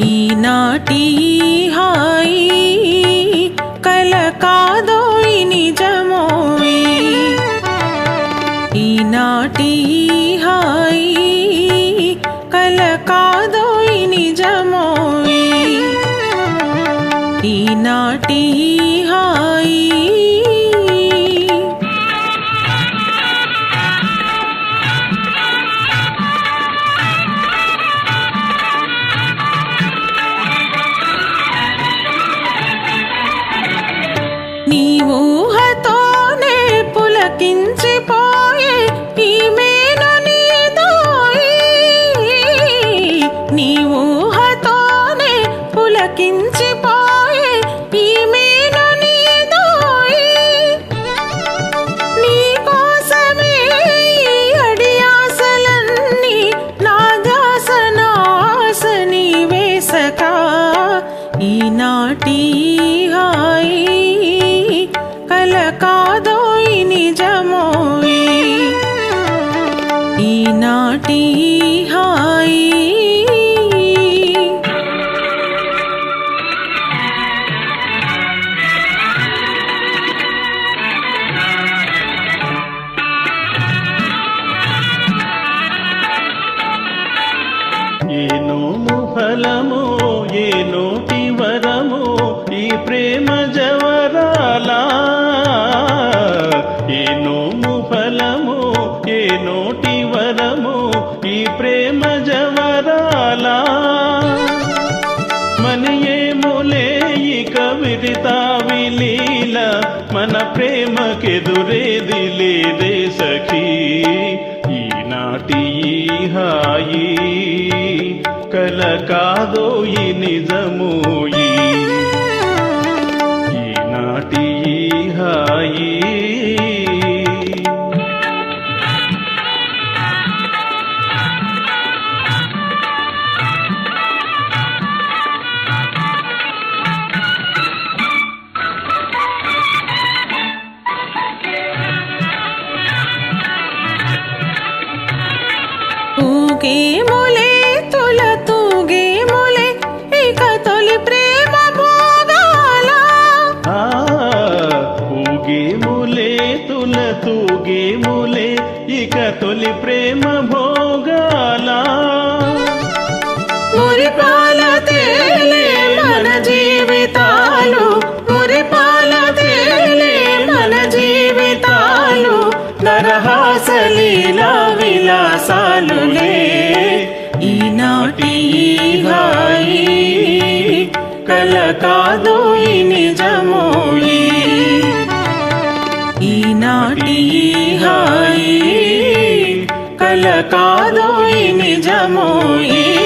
नाटी హాయి కలకాదో నిజమోయి. ఈనాటి హాయి. ఏ ఫలమో ఏ నోటి వరమో ఈ ప్రేమ జవరాలా ఇక విరితావి లీల మన ప్రేమకెదురేది లేదే సఖీ ఈనాటి హాయి కల కాదో ఈ. నిజమోయి ఈనాటి ఈ హాయి తూగేములే తుల తూగేములే ఇక తొలి ప్రేమ భోగాల. ఆ తుల తూగేములే ఇక తొలి ప్రేమ భోగాల. నరహాసలీల విలాసాలులే ఈనాటి ఈ హాయి కల కాదోయి నిజమోయి. ఈనాటి హాయి కల కాదు కాదోయి నిజమోయి.